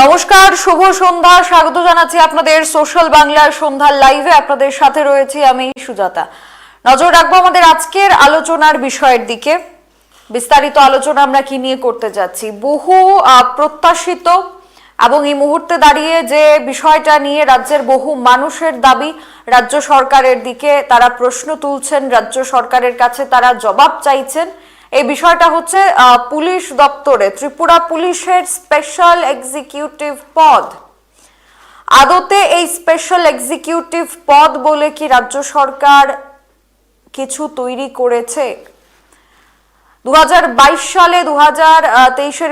নমস্কার, শুভ সন্ধ্যা। স্বাগত জানাচ্ছি আপনাদের সোশ্যাল বাংলার সন্ধ্যার লাইভে। আপনাদের সাথে রয়েছি আমি সুজাতা। নজর রাখব আমাদের আজকের আলোচনার বিষয়ের দিকে। বিস্তারিত আলোচনা আমরা কি নিয়ে করতে যাচ্ছি? বহু প্রত্যাশিত এবং এই মুহূর্তে দাঁড়িয়ে যে বিষয়টা নিয়ে রাজ্যের বহু মানুষের দাবি, রাজ্য সরকারের দিকে তারা প্রশ্ন তুলছেন, রাজ্য সরকারের কাছে তারা জবাব চাইছেন এই বিষয়টা হচ্ছে পুলিশ দপ্তরে ত্রিপুরা পুলিশের স্পেশাল এক্সিকিউটিভ পদ। আদতে এই স্পেশাল এক্সিকিউটিভ পদ বলে কি রাজ্য সরকার কিছু তৈরি করেছে? দু সালে দু হাজার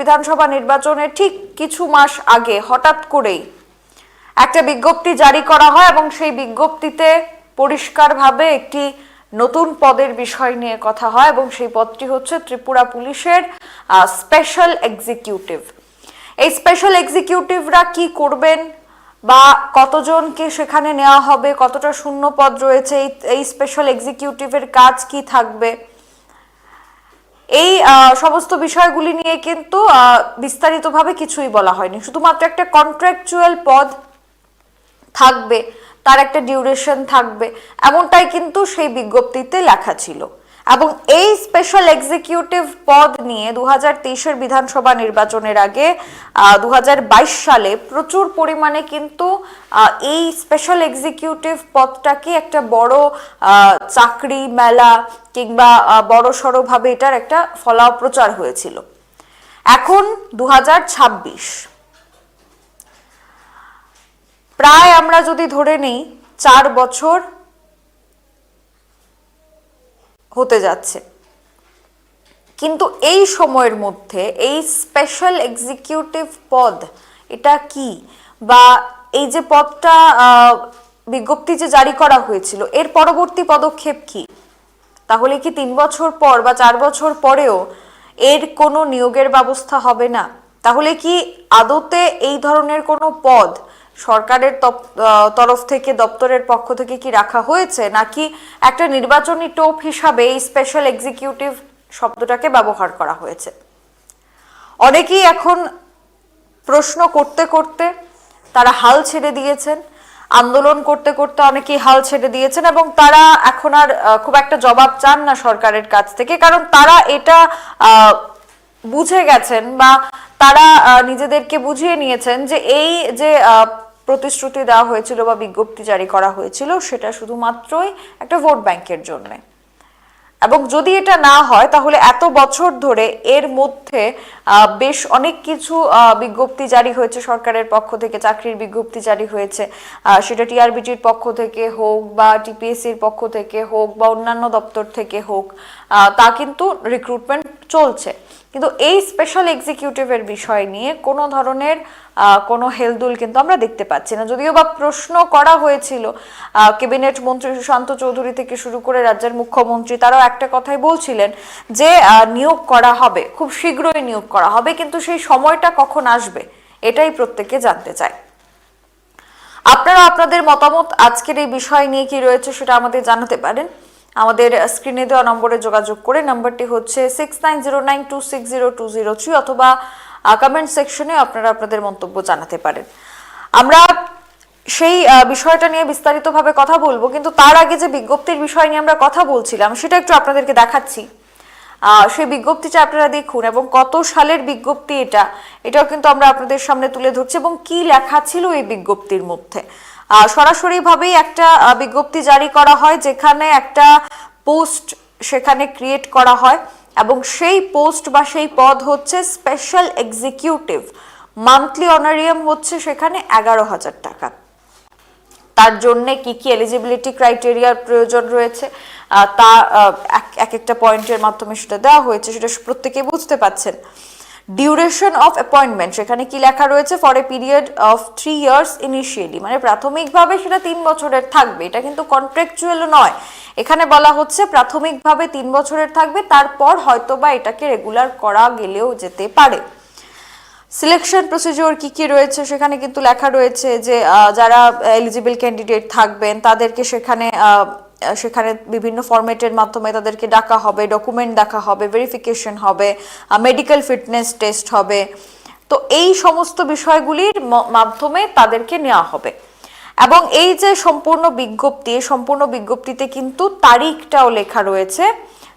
বিধানসভা নির্বাচনে ঠিক কিছু মাস আগে হঠাৎ করেই একটা বিজ্ঞপ্তি জারি করা হয় এবং সেই বিজ্ঞপ্তিতে পরিষ্কারভাবে একটি নতুন পদের বিষয় নিয়ে কথা হয় এবং সেই পদটি হচ্ছে ত্রিপুরা পুলিশের স্পেশাল এক্সিকিউটিভ এই স্পেশাল এক্সিকিউটিভরা কি করবেন বা কতজনকে সেখানে নেওয়া হবে, কতটা শূন্য পদ রয়েছে, এই স্পেশাল এক্সিকিউটিভের কাজ কি থাকবে? এই সমস্ত বিষয়গুলি নিয়ে কিন্তু বিস্তারিতভাবে কিছুই বলা হয়নি। শুধুমাত্র একটা কন্ট্রাকচুয়াল পদ থাকবে। তার একটা ডিউরেশন থাকবে। এমনটাই কিন্তু সেই বিজ্ঞপ্তিতে লেখা ছিল। এবং এই স্পেশাল এক্সিকিউটিভ পদ নিয়ে দু হাজার বিধানসভা নির্বাচনের আগে দু হাজার বাইশ সালে প্রচুর পরিমাণে কিন্তু এই স্পেশাল এক্সিকিউটিভ পদটাকে একটা বড় চাকরি মেলা কিংবা বড় সড়োভাবে এটার একটা ফলাও প্রচার হয়েছিল। এখন দু হাজার ছাব্বিশ প্রায় আমরা যদি ধরে নিই, চার বছর হতে যাচ্ছে। কিন্তু এই সময়ের মধ্যে এই স্পেশাল এক্সিকিউটিভ পদ এটা কি? বা এই যে পদটা বিজ্ঞপ্তি যে জারি করা হয়েছিল, এর পরবর্তী পদক্ষেপ কি? তাহলে কি তিন বছর পর বা চার বছর পরেও এর কোনো নিয়োগের ব্যবস্থা হবে না? তাহলে কি আদতে এই ধরনের কোনো পদ সরকারের তরফ থেকে, দপ্তরের পক্ষ থেকে কি রাখা হয়েছে? নাকি একটা নির্বাচনী টোপ হিসাবে এই স্পেশাল এক্সিকিউটিভ শব্দটাকে ব্যবহার করা হয়েছে? অনেকেই এখন প্রশ্ন করতে করতে তারা হাল ছেড়ে দিয়েছেন, আন্দোলন করতে করতে অনেকেই হাল ছেড়ে দিয়েছেন এবং তারা এখন আর খুব একটা জবাব চান না সরকারের কাছ থেকে, কারণ তারা এটা বুঝে গেছেন বা তারা নিজেদেরকে বুঝিয়ে নিয়েছেন যে এই যে প্রতিশ্রুতি দেওয়া হয়েছিল বা বিজ্ঞপ্তি জারি করা হয়েছিল, সেটা শুধুমাত্রই একটা ভোট ব্যাংকের জন্য। এবং যদি এটা না হয়, তাহলে এত বছর ধরে এর মধ্যে বেশ অনেক কিছু বিজ্ঞপ্তি জারি হয়েছে সরকারের পক্ষ থেকে, চাকরির বিজ্ঞপ্তি জারি হয়েছে। সেটা টিআরবিটির পক্ষ থেকে হোক বা টিপিএসসির পক্ষ থেকে হোক বা অন্যান্য দপ্তর থেকে হোক তা কিন্তু রিক্রুটমেন্ট চলছে। কিন্তু এই স্পেশাল এক্সিকিউটিভের বিষয় নিয়ে কোনো ধরনের কোনো হেলদুল কিন্তু আমরা দেখতে পাচ্ছি না। যদিও বা প্রশ্ন করা হয়েছিল ক্যাবিনেট মন্ত্রী সুশান্ত চৌধুরী থেকে শুরু করে রাজ্যের মুখ্যমন্ত্রী তারাও একটা কথাই বলছিলেন যে নিয়োগ করা হবে, খুব শীঘ্রই নিয়োগ করা হবে, কিন্তু সেই সময়টা কখন আসবে, এটাই প্রত্যেকে জানতে চায়। আপনারা আপনাদের মতামত আজকের এই বিষয় নিয়ে কি রয়েছে সেটা আমাদের জানাতে পারেন। আমাদের স্ক্রিনে দেওয়া নম্বরে যোগাযোগ করে নাম্বারটি হচ্ছে six nine zero nine two six zero two zero three অথবা কমেন্ট সেকশনে আপনারা আপনাদের মন্তব্য জানাতে পারেন। আমরা সেই বিষয়টা নিয়ে বিস্তারিতভাবে কথা বলব, কিন্তু তার আগে যে বিজ্ঞপ্তির বিষয় নিয়ে আমরা কথা বলছিলাম, সেটা একটু আপনাদেরকে দেখাচ্ছি। সেই বিজ্ঞপ্তিটা আপনারা দেখুন এবং কত সালের বিজ্ঞপ্তি এটা, এটাও কিন্তু আমরা আপনাদের সামনে তুলে ধরছি এবং কি লেখা ছিল এই বিজ্ঞপ্তির মধ্যে। সরাসরিভাবেই একটা বিজ্ঞপ্তি জারি করা হয় যেখানে একটা পোস্ট সেখানে ক্রিয়েট করা হয় এবং সেই পোস্ট বা সেই পদ হচ্ছে স্পেশাল এক্সিকিউটিভ। মান্থলি অনারিয়াম হচ্ছে সেখানে এগারো হাজার টাকা। তার জন্যে কি কি এলিজিবিলিটি ক্রাইটেরিয়ার প্রয়োজন রয়েছে তা এক- এক একটা পয়েন্টের মাধ্যমে সেটা দেওয়া হয়েছে, সেটা প্রত্যেকেই বুঝতে পাচ্ছেন ডিউরেশন অফ অ্যাপয়েন্টমেন্ট সেখানে কি লেখা রয়েছে? For a period of three years initially মানে প্রাথমিকভাবে সেটা তিন বছরের থাকবে। এটা কিন্তু কন্ট্রাকচুয়াল নয়। এখানে বলা হচ্ছে প্রাথমিকভাবে তিন বছরের থাকবে, তারপর হয়তোবা এটাকে রেগুলার করা গেলেও যেতে পারে। সিলেকশন প্রসিজিওর কি কি রয়েছে? সেখানে কিন্তু লেখা রয়েছে যে যারা এলিজিবল ক্যান্ডিডেট থাকবেন, তাদেরকে সেখানে সেখানে বিভিন্ন ফরম্যাটের মাধ্যমে তাদেরকে ডাকা হবে ডকুমেন্ট দেখা হবে ভেরিফিকেশন হবে মেডিকেল ফিটনেস টেস্ট হবে। তো এই সমস্ত বিষয়গুলির মাধ্যমে তাদেরকে নেওয়া হবে। এবং এই যে সম্পূর্ণ বিজ্ঞপ্তি সম্পূর্ণ বিজ্ঞপ্তিতে কিন্তু তারিখটাও লেখা রয়েছে।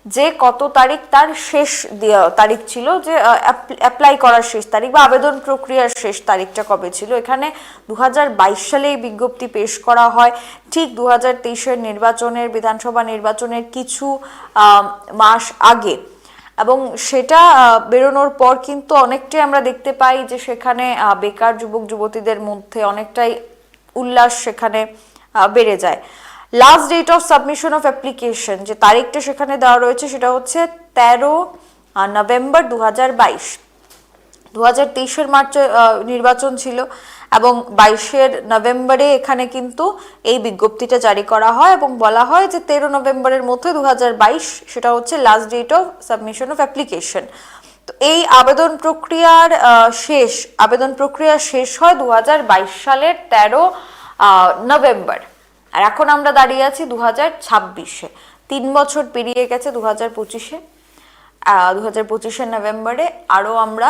যে কত তারিখ তার শেষ তারিখ ছিল যে অ্যাপ্লাই করার শেষ তারিখ বা আবেদন প্রক্রিয়ার শেষ তারিখটা কবে ছিল। এখানে দু সালে এই বিজ্ঞপ্তি পেশ করা হয়। ঠিক দু হাজার নির্বাচনের, বিধানসভা নির্বাচনের কিছু মাস আগে। এবং সেটা বেরোনোর পর কিন্তু অনেকটাই আমরা দেখতে পাই যে সেখানে বেকার যুবক যুবতীদের মধ্যে অনেকটাই উল্লাস সেখানে বেড়ে যায়। Last date of submission of application যে তারিখটা সেখানে দেওয়া রয়েছে, সেটা হচ্ছে তেরো নভেম্বর দু হাজার বাইশ। দু হাজার তেইশের মার্চে নির্বাচন ছিল এবং বাইশের নভেম্বরে এখানে কিন্তু এই বিজ্ঞপ্তিটা জারি করা হয় এবং বলা হয় যে তেরো নভেম্বরের মধ্যে দু হাজার বাইশ সেটা হচ্ছে last date of submission of application তো এই আবেদন প্রক্রিয়ার শেষ, আবেদন প্রক্রিয়া শেষ হয় দু হাজার বাইশ সালের তেরো নভেম্বর। আর এখন আমরা দাঁড়িয়ে আছি দু হাজার ছাব্বিশে। তিন বছর পেরিয়ে গেছে দু হাজার পঁচিশে। দু হাজার পঁচিশের নভেম্বরে আরও আমরা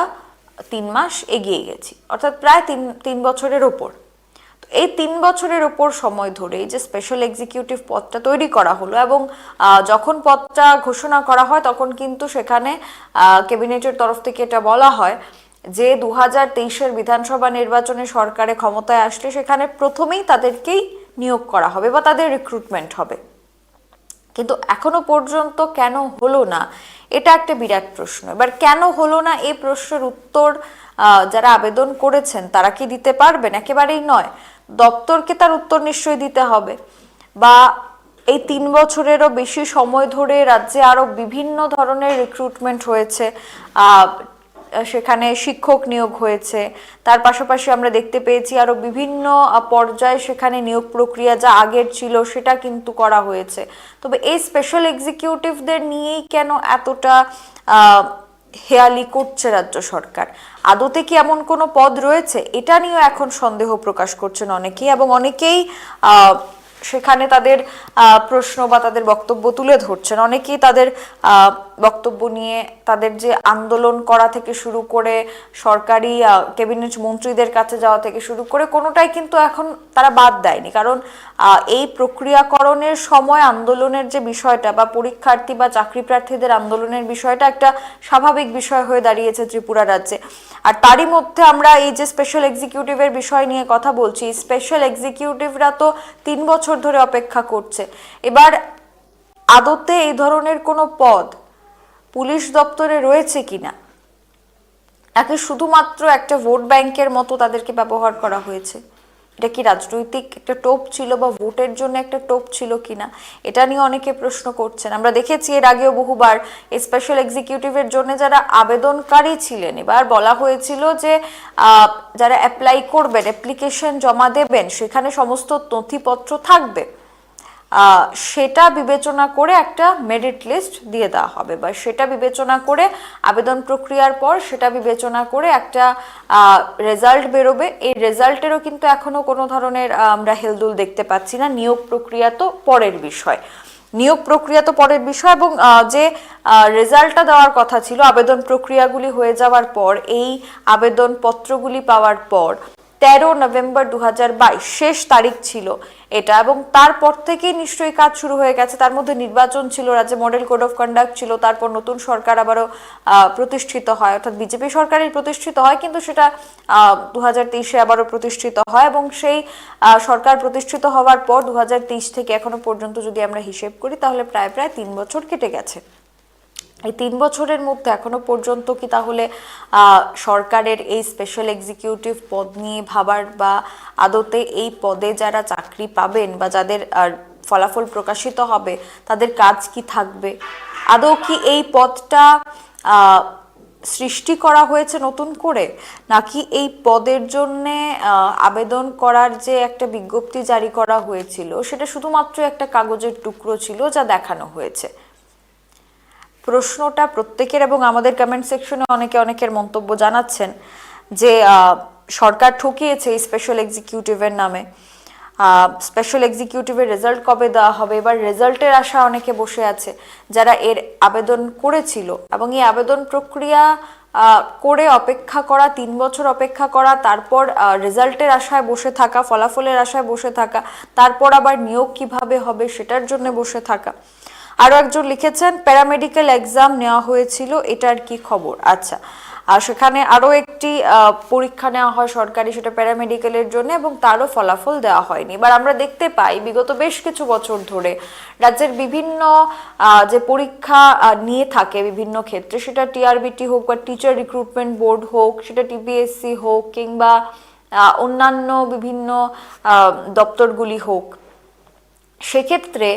তিন মাস এগিয়ে গেছি, অর্থাৎ প্রায় তিন তিন বছরের ওপর। তো এই তিন বছরের ওপর সময় ধরে যে স্পেশাল এক্সিকিউটিভ পদটা তৈরি করা হলো এবং যখন পদটা ঘোষণা করা হয় তখন কিন্তু সেখানে ক্যাবিনেটের তরফ থেকে এটা বলা হয় যে দু হাজার তেইশের বিধানসভা নির্বাচনে সরকারে ক্ষমতায় আসলে সেখানে প্রথমেই তাদেরকেই নিয়োগ করা হবে বা তাদের রিক্রুটমেন্ট হবে। কিন্তু এখনও পর্যন্ত কেন হলো না, এটা একটা বিরাট প্রশ্ন। এবার কেন হলো না এই প্রশ্নের উত্তর যারা আবেদন করেছেন, তারা কি দিতে পারবেন? একেবারেই নয়। দপ্তরকে তার উত্তর নিশ্চয়ই দিতে হবে। বা এই তিন বছরেরও বেশি সময় ধরে রাজ্যে আরও বিভিন্ন ধরনের রিক্রুটমেন্ট হয়েছে। সেখানে শিক্ষক নিয়োগ হয়েছে। তার পাশাপাশি আমরা দেখতে পেয়েছি আরও বিভিন্ন পর্যায়ে সেখানে নিয়োগ প্রক্রিয়া যা আগের ছিল সেটা কিন্তু করা হয়েছে। তবে এই স্পেশাল এক্সিকিউটিভদের নিয়েই কেন এতটা হেয়ালি করছে রাজ্য সরকার? আদতে কি এমন কোনো পদ রয়েছে? এটা নিয়েও এখন সন্দেহ প্রকাশ করছেন অনেকেই এবং অনেকেই সেখানে তাদের প্রশ্ন বা তাদের বক্তব্য তুলে ধরছেন। অনেকেই তাদের বক্তব্য নিয়ে তাদের যে আন্দোলন করা থেকে শুরু করে সরকারি ক্যাবিনেট মন্ত্রীদের কাছে যাওয়া থেকে শুরু করে কোনোটাই কিন্তু এখন তারা বাদ দেয়নি। কারণ এই প্রক্রিয়াকরণের সময় আন্দোলনের যে বিষয়টা বা পরীক্ষার্থী বা চাকরি প্রার্থীদের আন্দোলনের বিষয়টা একটা স্বাভাবিক বিষয় হয়ে দাঁড়িয়েছে ত্রিপুরা রাজ্যে। আর তারই মধ্যে আমরা এই যে স্পেশাল এক্সিকিউটিভের বিষয় নিয়ে কথা বলছি স্পেশাল এক্সিকিউটিভরা তো তিন বছর ধরে অপেক্ষা করছে। এবার আদতে এই ধরনের কোনো পদ পুলিশ দপ্তরে রয়েছে কিনা? নাকি শুধুমাত্র একটা ভোট ব্যাংকের মতো তাদেরকে ব্যবহার করা হয়েছে। এটা কি রাজনৈতিক একটা টোপ ছিল বা ভোটের জন্য একটা টোপ ছিল কিনা? এটা নিয়ে অনেকে প্রশ্ন করছেন। আমরা দেখেছি এর আগেও বহুবার স্পেশাল এক্সিকিউটিভের জন্য যারা আবেদনকারী ছিলেন, এবার বলা হয়েছিল যে যারা অ্যাপ্লাই করবেন অ্যাপ্লিকেশন জমা দেবেন, সেখানে সমস্ত নথিপত্র থাকবে। সেটা বিবেচনা করে একটা মেরিট লিস্ট দিয়ে দেওয়া হবে বা সেটা বিবেচনা করে আবেদন প্রক্রিয়ার পর সেটা বিবেচনা করে একটা রেজাল্ট বেরোবে। এই রেজাল্টেরও কিন্তু এখনও কোনো ধরনের আমরা হেলদুল দেখতে পাচ্ছি না। নিয়োগ প্রক্রিয়া তো পরের বিষয়। নিয়োগ প্রক্রিয়া তো পরের বিষয় এবং যে রেজাল্টটা দেওয়ার কথা ছিল, আবেদন প্রক্রিয়াগুলি হয়ে যাওয়ার পর, এই আবেদন পত্রগুলি পাওয়ার পর তেরো নভেম্বর দু হাজার বাইশ, শেষ তারিখ ছিল এটা এবং তারপর থেকেই নিশ্চয়ই কাজ শুরু হয়ে গেছে। তার মধ্যে নির্বাচন ছিল, রাজ্যে মডেল কোড অফ কন্ডাক্ট ছিল, তারপর নতুন সরকার আবারও প্রতিষ্ঠিত হয়, অর্থাৎ বিজেপি সরকারই প্রতিষ্ঠিত হয়, কিন্তু সেটা দু হাজার তেইশে আবারও প্রতিষ্ঠিত হয় এবং সেই সরকার প্রতিষ্ঠিত হওয়ার পর দু হাজার তেইশ থেকে এখনও পর্যন্ত যদি আমরা হিসেব করি, তাহলে প্রায় প্রায় তিন বছর কেটে গেছে। এই তিন বছরের মধ্যে এখনও পর্যন্ত কি তাহলে সরকারের এই স্পেশাল এক্সিকিউটিভ পদ নিয়ে ভাবার বা আদতে এই পদে যারা চাকরি পাবেন বা যাদের ফলাফল প্রকাশিত হবে, তাদের কাজ কি থাকবে? আদৌ কি এই পদটা সৃষ্টি করা হয়েছে নতুন করে? নাকি এই পদের জন্যে আবেদন করার যে একটা বিজ্ঞপ্তি জারি করা হয়েছিল, সেটা শুধুমাত্র একটা কাগজের টুকরো ছিল যা দেখানো হয়েছে? প্রশ্নটা প্রত্যেকের এবং আমাদের কমেন্ট সেকশনে অনেকে অনেকের মন্তব্য জানাচ্ছেন যে সরকার ঠকিয়েছে এই স্পেশাল এক্সিকিউটিভের নামে। স্পেশাল এক্সিকিউটিভের রেজাল্ট কবে দেওয়া হবে? এবার রেজাল্টের আশা অনেকে বসে আছে যারা এর আবেদন করেছিল এবং এই আবেদন প্রক্রিয়া করে অপেক্ষা করা, তিন বছর অপেক্ষা করা, তারপর রেজাল্টের আশায় বসে থাকা, ফলাফলের আশায় বসে থাকা, তারপর আবার নিয়োগ কীভাবে হবে সেটার জন্য বসে থাকা। আরও একজন লিখেছেন, প্যারামেডিক্যাল এক্সাম নেওয়া হয়েছিল, এটার কি খবর? আচ্ছা আর সেখানে আরও একটি পরীক্ষা নেওয়া হয় সরকারি, সেটা প্যারামেডিক্যালের জন্য এবং তারও ফলাফল দেওয়া হয়নি। এবার আমরা দেখতে পাই, বিগত বেশ কিছু বছর ধরে রাজ্যের বিভিন্ন যে পরীক্ষা নিয়ে থাকে বিভিন্ন ক্ষেত্রে, সেটা টিআরবিটি হোক বা টিচার রিক্রুটমেন্ট বোর্ড হোক, সেটা টিপিএসসি হোক কিংবা অন্যান্য বিভিন্ন দপ্তরগুলি হোক, সেক্ষেত্রে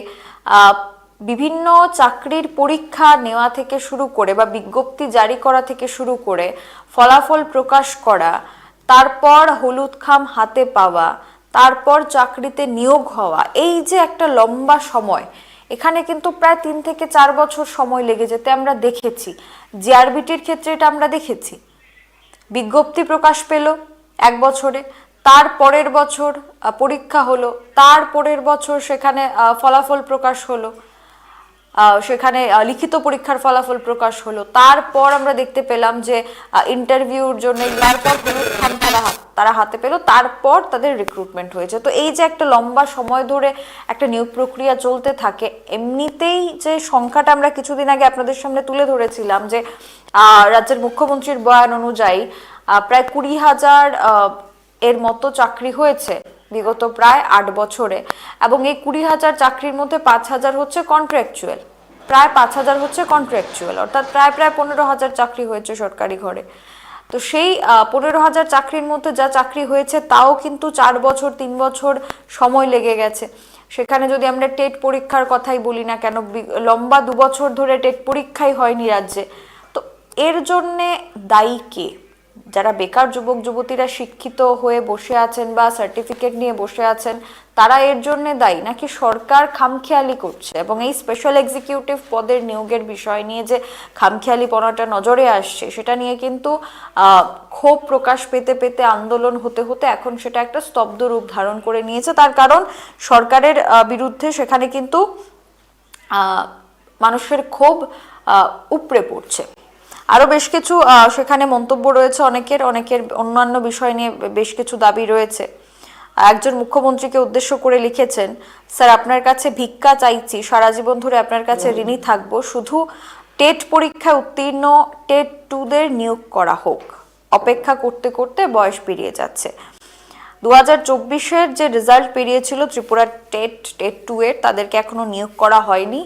বিভিন্ন চাকরির পরীক্ষা নেওয়া থেকে শুরু করে বা বিজ্ঞপ্তি জারি করা থেকে শুরু করে ফলাফল প্রকাশ করা, তারপর হলুদ খাম হাতে পাওয়া, তারপর চাকরিতে নিয়োগ হওয়া, এই যে একটা লম্বা সময়, এখানে কিন্তু প্রায় তিন থেকে চার বছর সময় লেগে যেতে আমরা দেখেছি। জিআরবিটির ক্ষেত্রে এটা আমরা দেখেছি। বিজ্ঞপ্তি প্রকাশ পেল এক বছরে, তার পরের বছর পরীক্ষা হলো, তার পরের বছর সেখানে ফলাফল প্রকাশ হলো। সেখানে লিখিত পরীক্ষার ফলাফল প্রকাশ হলো। তারপর আমরা দেখতে পেলাম যে ইন্টারভিউর জন্য তারপর তারা তারা হাতে পেল, তারপর তাদের রিক্রুটমেন্ট হয়েছে। তো এই যে একটা লম্বা সময় ধরে একটা নিয়োগ প্রক্রিয়া চলতে থাকে, এমনিতেই যে সংখ্যাটা আমরা কিছুদিন আগে আপনাদের সামনে তুলে ধরেছিলাম যে রাজ্যের মুখ্যমন্ত্রীর বয়ান অনুযায়ী প্রায় কুড়ি হাজার এর মতো চাকরি হয়েছে। বিগত প্রায় আট বছরে। এবং এই কুড়ি হাজার চাকরির মধ্যে পাঁচ হাজার হচ্ছে কন্ট্রাকচুয়াল প্রায় পাঁচ হাজার হচ্ছে কন্ট্রাকচুয়াল অর্থাৎ প্রায় প্রায় পনেরো হাজার চাকরি হয়েছে সরকারি ঘরে। তো সেই পনেরো হাজার চাকরির মধ্যে যা চাকরি হয়েছে, তাও কিন্তু চার বছর, তিন বছর সময় লেগে গেছে। সেখানে যদি আমরা টেট পরীক্ষার কথাই বলি না কেন লম্বা দু বছর ধরে টেট পরীক্ষাই হয়নি রাজ্যে। তো এর জন্যে দায়ী কে? যারা বেকার যুবক, যুবতীরা শিক্ষিত হয়ে বসে আছেন বা সার্টিফিকেট নিয়ে বসে আছেন, তারা এর জন্য দায়ী। নাকি সরকার খামখেয়ালি করছে? এবং এই স্পেশাল এক্সিকিউটিভ পদের নিয়োগের বিষয় নিয়ে যে খামখেয়ালিপনাটা নজরে আসছে, সেটা নিয়ে কিন্তু ক্ষোভ প্রকাশ পেতে পেতে আন্দোলন হতে হতে এখন সেটা একটা স্তব্ধ রূপ ধারণ করে নিয়েছে। তার কারণ সরকারের বিরুদ্ধে সেখানে কিন্তু মানুষের ক্ষোভ উপড়ে পড়ছে। আরও বেশ কিছু সেখানে মন্তব্য রয়েছে অনেকের অনেকের অন্যান্য বিষয় নিয়ে বেশ কিছু দাবি রয়েছে। একজন মুখ্যমন্ত্রীকে উদ্দেশ্য করে লিখেছেন, স্যার, আপনার কাছে ভিক্ষা চাইছি, সারা জীবন ধরে আপনার কাছে ঋণী থাকব, শুধু টেট পরীক্ষায় উত্তীর্ণ, টেট টুদের নিয়োগ করা হোক। অপেক্ষা করতে করতে বয়স পেরিয়ে যাচ্ছে। দু হাজার চব্বিশের যে রেজাল্ট বেরিয়েছিল ত্রিপুরার টেট টেট টু এর তাদেরকে এখনও নিয়োগ করা হয়নি।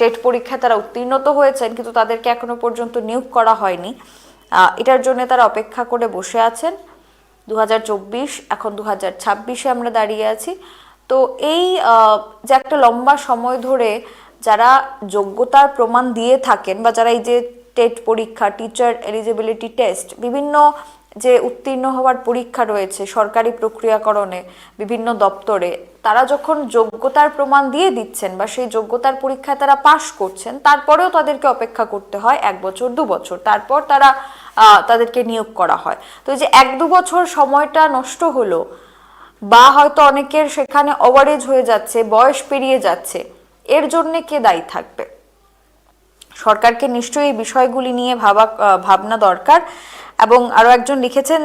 টেট পরীক্ষায় তারা উত্তীর্ণ তো হয়েছেন, কিন্তু তাদেরকে এখনও পর্যন্ত নিয়োগ করা হয়নি। এটার জন্য তারা অপেক্ষা করে বসে আছেন। দু এখন দু হাজার আমরা দাঁড়িয়ে আছি। তো এই যে একটা লম্বা সময় ধরে যারা যোগ্যতার প্রমাণ দিয়ে থাকেন বা যারা এই যে টেট পরীক্ষা, টিচার এলিজিবিলিটি টেস্ট, বিভিন্ন যে উত্তীর্ণ হওয়ার পরীক্ষা রয়েছে সরকারি প্রক্রিয়াকরণে বিভিন্ন দপ্তরে, তারা যখন যোগ্যতার প্রমাণ দিয়ে দিচ্ছেন বা সেই যোগ্যতার পরীক্ষায় তারা পাশ করছেন, তারপরেও তাদেরকে অপেক্ষা করতে হয় এক বছর, দু বছর। তারপর তারা তাদেরকে নিয়োগ করা হয়। তো যে এক, দু বছর সময়টা নষ্ট হলো বা হয়তো অনেকের সেখানে ওভারেজ হয়ে যাচ্ছে, বয়স পেরিয়ে যাচ্ছে, এর জন্য কে দায়ী থাকবে? সরকারকে নিশ্চয়ই এই বিষয়গুলি নিয়ে ভাবা ভাবনা দরকার। এবং আরও একজন লিখেছেন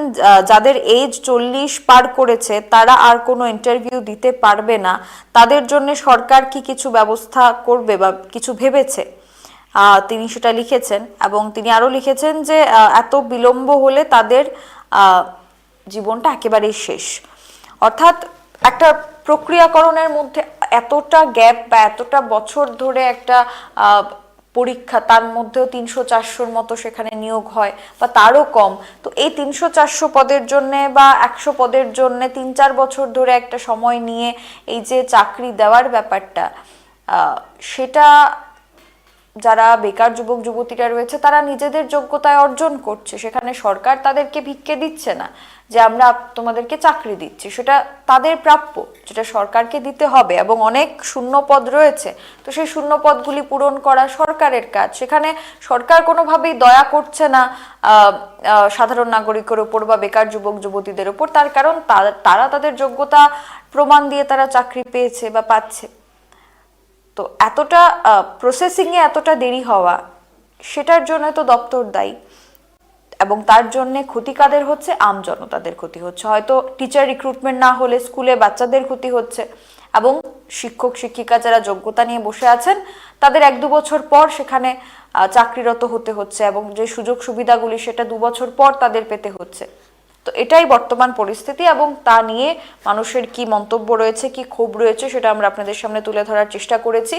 যাদের এজ চল্লিশ পার করেছে, তারা আর কোনো ইন্টারভিউ দিতে পারবে না। তাদের জন্য সরকার কি কিছু ব্যবস্থা করবে বা কিছু ভেবেছে? তিনি সেটা লিখেছেন এবং তিনি আরও লিখেছেন যে এত বিলম্ব হলে তাদের জীবনটা একেবারেই শেষ। অর্থাৎ একটা প্রক্রিয়াকরণের মধ্যে এতটা গ্যাপ বা এতটা বছর ধরে একটা পরীক্ষা, তার মধ্যেও তিনশো চারশোর মতো সেখানে নিয়োগ হয় বা তারও কম। তো এই তিনশো চারশো পদের জন্যে বা একশো পদের জন্যে তিন চার বছর ধরে একটা সময় নিয়ে এই যে চাকরি দেওয়ার ব্যাপারটা সেটা যারা বেকার যুবক যুবতীরা রয়েছে, তারা নিজেদের যোগ্যতায় অর্জন করছে। সেখানে সরকার তাদেরকে ভিক্ষে দিচ্ছে না যে আমরা তোমাদেরকে চাকরি দিচ্ছি। সেটা তাদের প্রাপ্য, যেটা সরকারকে দিতে হবে। এবং অনেক শূন্য পদ রয়েছে। তো সেই শূন্য পদগুলি পূরণ করা সরকারের কাজ। সেখানে সরকার কোনোভাবেই দয়া করছে না সাধারণ নাগরিকের ওপর বা বেকার যুবক যুবতীদের ওপর। তার কারণ তারা তাদের যোগ্যতা প্রমাণ দিয়ে তারা চাকরি পেয়েছে বা পাচ্ছে। তো এতটা প্রসেসিংয়ে এতটা দেরি হওয়া, সেটার জন্য তো দপ্তর দায়ী। এবং তার জন্যে ক্ষতি কাদের হচ্ছে? আম জনতাদের ক্ষতি হচ্ছে। হয়তো টিচার রিক্রুটমেন্ট না হলে স্কুলে বাচ্চাদের ক্ষতি হচ্ছে। এবং শিক্ষক, শিক্ষিকা যারা যোগ্যতা নিয়ে বসে আছেন, তাদের এক দু বছর পর সেখানে চাকরিরত হতে হচ্ছে এবং যে সুযোগ সুবিধাগুলি সেটা দু বছর পর তাদের পেতে হচ্ছে। তো এটাই বর্তমান পরিস্থিতি এবং তা নিয়ে মানুষের কি মন্তব্য রয়েছে, কি ক্ষোভ রয়েছে সেটা আমরা আপনাদের সামনে তুলে ধরার চেষ্টা করেছি।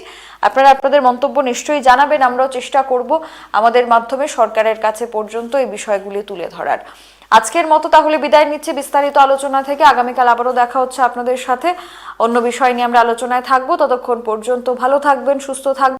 আপনারা আপনাদের মন্তব্য নিশ্চয়ই জানাবেন, আমরাও চেষ্টা করব আমাদের মাধ্যমে সরকারের কাছে পর্যন্ত এই বিষয়গুলি তুলে ধরার। আজকের মতো তাহলে বিদায় নিচ্ছে বিস্তারিত আলোচনা থেকে। আগামীকাল আবারও দেখা হচ্ছে আপনাদের সাথে। অন্য বিষয় নিয়ে আমরা আলোচনায় থাকব। ততক্ষণ পর্যন্ত ভালো থাকবেন, সুস্থ থাকবেন।